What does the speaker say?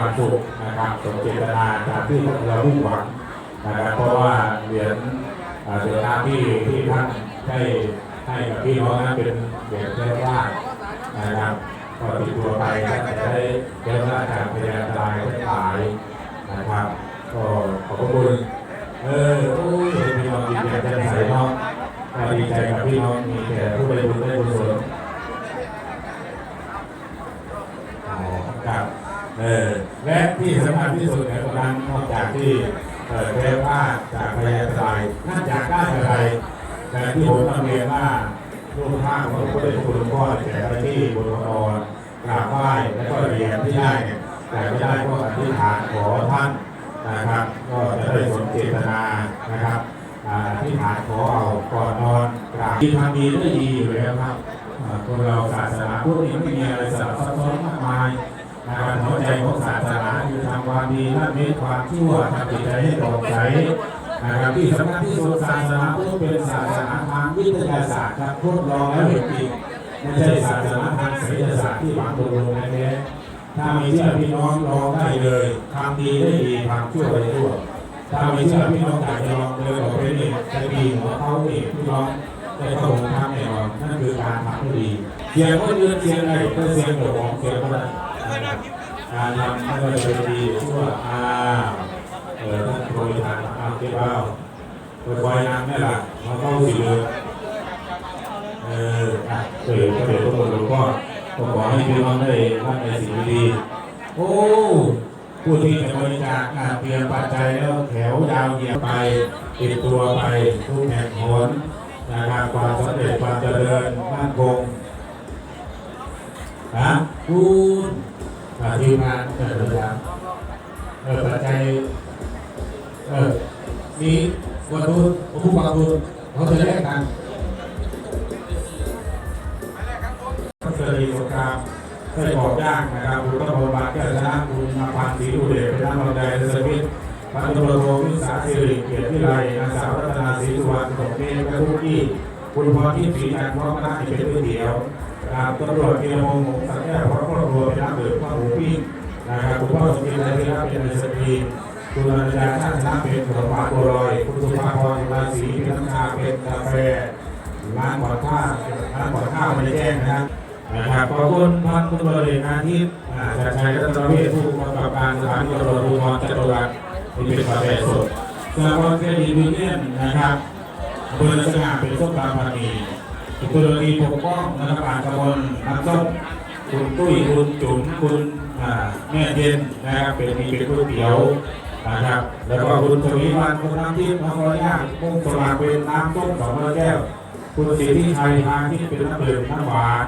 ความสุขนะครับสมเจตนาตามที่เรามุ่งหวังนะครับเพราะว่าเหรียญเหรียญน้ำที่ที่ท่านได้ให้กับพี่น้องนั้นเป็นเหรียญแรกว่านะครับก็ติดตัวไปก็จะได้เรียกว่าการพยายามตายทั้งหลายนะครับก็ขอบคุณเออโอ้ยพี่น้องดีใจใจใสเนาะดีใจกับพี่น้องมีแต่ผู้ไปบุญได้บุญสนอ๋อครับ เออและที่สำคัญที่สุดในตอนนั้นนอกจากที่เออเรียกว่าจากพยาตรายน่าจากได้อะไรแต่ที่ผมต้องเรียนว่าลูกค้าของพระเดชคุณหลวงพ่อแต่ไปที่บุญนอนกราบไหว้แล้วก็เรียนที่ได้เนี่ยแต่ไม่ได้ก็อธิษฐานขอท่านนะครับ ก็จะได้สมเจตนานะครับอ่าที่ฐานขอเอาก่อนนอนกราบที่ทำดีได้ดีอยู่แล้วครับคนเราศาสนาพุทธนี่ไม่มีอะไรสลับซับซ้อนมากมาย นะครับหัวใจของศาสนาคือทำความดีละเว้นความชั่วทำจิตใจให้โปร่ใสนะครับที่สำคัญที่สุดศาสนาพุทธเป็นศาสนาทางวิทยาศาสตร์ครับทดลองแล้วเห็นจริงไม่ใช่ศาสนาทางศิลปศาสตร์ที่หวังตรงๆแท้ๆถ้าม่เชื่อพี่น้องลองได้เลยทำดีได้ดีทำชั่วได้ชั่วถ้าไม่เชื่อพี่น้องอยากจะลองเลยบอกไปนี่จะดีหัวเขานี่พี่น้องได้เข้างทำแน่นอนนั่นคือการทำที่ดีเสียงก็ยืนเสียงอะไรก็เสียงเดี๋ยวของเสียงก็ได้ การทำไม่ว่าจะเป็นดีชั่วอ่าเออท่านโปรยทานอาเก็บเอาคอยๆนำนี่แหละมาเข้าสิเลยเออเกิดก็เดี๋ยวทุกคนหลวงพ่อก็ขอให้พี่น้องได้รับในสิ่งดีโอ้ผู้ที่จะบริจาคอะเตรียมปัจจัยแล้วแถวยาวเหยียดไปติดตัวไปทุกแห่งหนนะครับความสำเร็จความเจริญมั่นคงฮะคุณอะ ทีมงานเออระยะเออปัจจัยเออมีวัตถุผู้ประคุณเขาจะแลกกันพัสดีสงครามไส้กรอกย่างนะครับคุณต้นพลบาทแก้วชนะคุณมาพันธ์ศรีดูเดชเป็นนักบอลแดงสมิทธิ์พันตำรวจโทวิสาสิริเกียรติไลนางสาวรัตนาศรีสุวรรณสมเมฆและทุกที่คุณพรทิพย์ศรีจันท์พร้อมคณะที่เป็นก๋วยเตี๋ยว นะครับตำรวจธียรพงษ์หงส์สังแก้วพร้อมครอบครัวเป็นนักดื่มข้าวหมูปิ้งนะครับคุณพ่อสมเกียรติที่รับเป็นไอศกรีคุณอนัญญาชาติชนะเป็นขนมหวานบัวลอยคุณสุภาพรราศีเป็นน้ำชาเป็นกาแฟร้านก่อนข้าวร้านก่อนข้าวไม่ได้แจ้งนะครับนะครับขอบคุณพันตำรวจเอกอาทิตย์อ่าชัดชัยรัตนเวชผู้กำกับการสถานีตำรวจภูธรจัตุรัสที่เป็นประเภทสดสหกรณ์เครดิตยูเนียนนะครับอำเภอสง่าเป็นส้มตำพันนี คุณรีปกป้องนะครับอ่านกระมวลน้ำส้มคุณตุ้ยคุณจุ๋มคุณแม่เย็นนะครับเป็นมีเป็นก๋วยเตี๋ยวนะครับ แล้วก็คุณชวีวันคุณน้ำทิพย์น้ำร้อยย่างมุ่งสมัครเป็นน้ำส้มสองร้อยแก้วคุณสิทธิชัยทางที่เป็นน้ำดื่มน้ำหวาน